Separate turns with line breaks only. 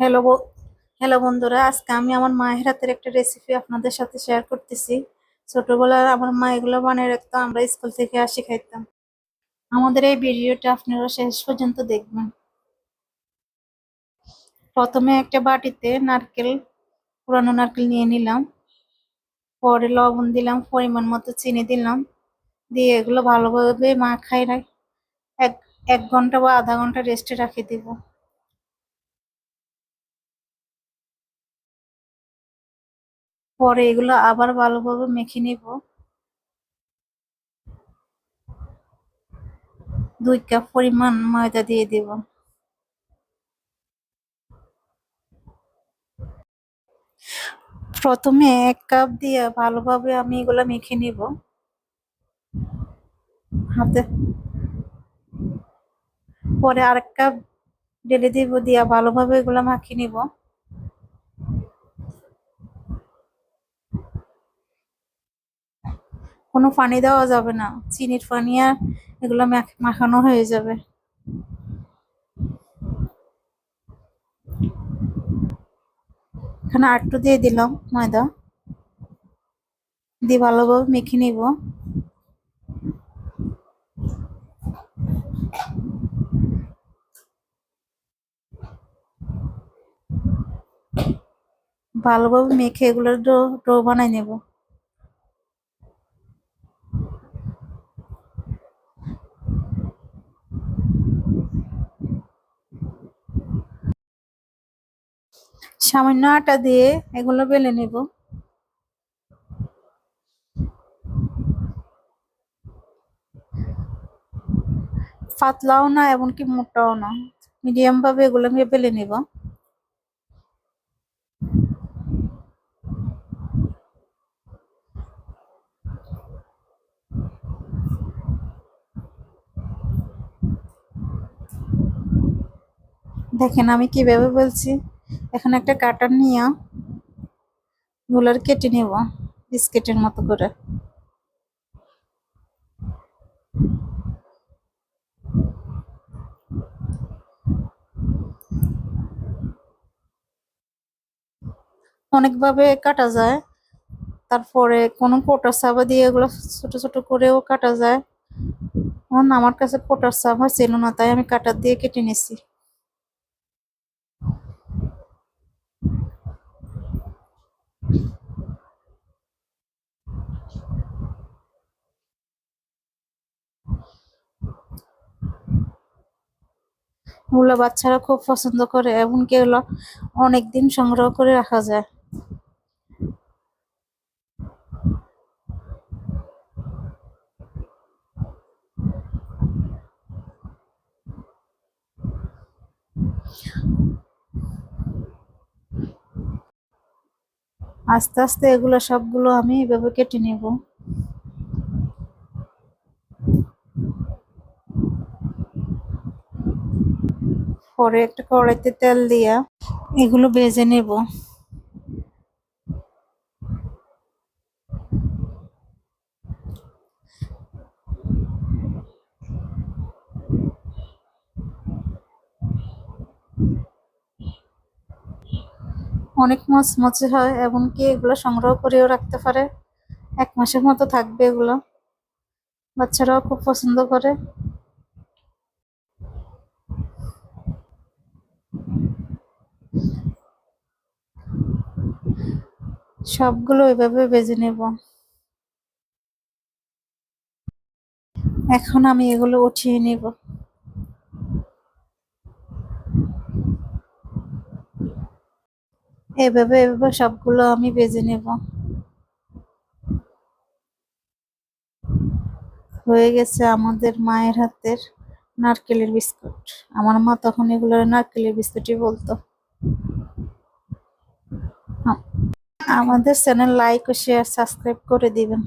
Hello hello বন্ধুরা, আজকে আমি আমার মায়ের হাতের একটা রেসিপি আপনাদের সাথে শেয়ার করতেছি। ছোটবেলায় আমার মা এগুলো বানিয়ে রাখতো, আমরা স্কুল থেকে আসি খাইতাম। আমাদের এই ভিডিওটা আপনারা শেষ পর্যন্ত দেখবেন। প্রথমে একটা বাটিতে নারকেল, পুরানো নারকেল নিয়ে নিলাম। পরে লবণ দিলাম, পরিমাণ মতো চিনি দিলাম। দিয়ে এগুলো ভালোভাবে মাখাই রাখ, এক এক ঘণ্টা বা আধা ঘণ্টা রেস্টে রাখে দিব। পরে এগুলো আবার ভালোভাবে মেখে নিব। দুই কাপ পরিমাণ ময়দা দিয়ে দেব। প্রথমে এক কাপ দিয়ে ভালোভাবে আমি এগুলো মেখে নিব। হাতে। পরে আরেক কাপ ঢেলে দিব দিয়া ভালোভাবে এগুলো মাখিয়ে নিব। কোনো পানি দেওয়া যাবে না। চিনির পানি আর এগুলো মাখানো হয়ে যাবে। এখানে আটটু দিয়ে দিলাম ময়দা। দিয়ে ভালোভাবে মেখে নিব। ভালোভাবে মেখে এগুলোর ডো ডো বানাই নেব। সামান্য আটা দিয়ে এগুলো বেলে নেব। পাতলাও না, এমনকি মোটাও না। মিডিয়াম ভাবে এগুলো আমি বেলে নেব। দেখেন আমি কীভাবে বলছি। এখন একটা কাটার নিয়ে গুলার কেটে নেব, বিস্কিটের মতো করে। অনেকভাবে কাটা যায়, তারপরে কোনো পোটার সাবা দিয়ে এগুলো ছোট ছোট করেও কাটা যায়। আমার কাছে পোটার সাবা ছিল না, তাই আমি কাটার দিয়ে কেটে নিছি। ওগুলো বাচ্চারা খুব পছন্দ করে, এমনকি এগুলো অনেকদিন সংগ্রহ করে রাখা যায়। আস্তে আস্তে এগুলো সবগুলো আমি এভাবে কেটে নেব। পরে একটা কড়াইতে তেল দিয়া এগুলো ভেজে নেব। অনেক মচমচে হয়, এমনকি এগুলো সংগ্রহ করেও রাখতে পারে। এক মাসের মতো থাকবে এগুলো। বাচ্চারাও খুব পছন্দ করে। সবগুলো এভাবে বেজে নেব। এখন আমি এগুলো উঠিয়ে নেব। এভাবে এভাবে সবগুলো আমি বেজে নেব। হয়ে গেছে আমাদের মায়ের হাতের নারকেলের বিস্কুট। আমার মা তখন এগুলো নারকেলের বিস্কুটই বলতো। আমাদের চ্যানেল লাইক ও শেয়ার সাবস্ক্রাইব করে দিবেন।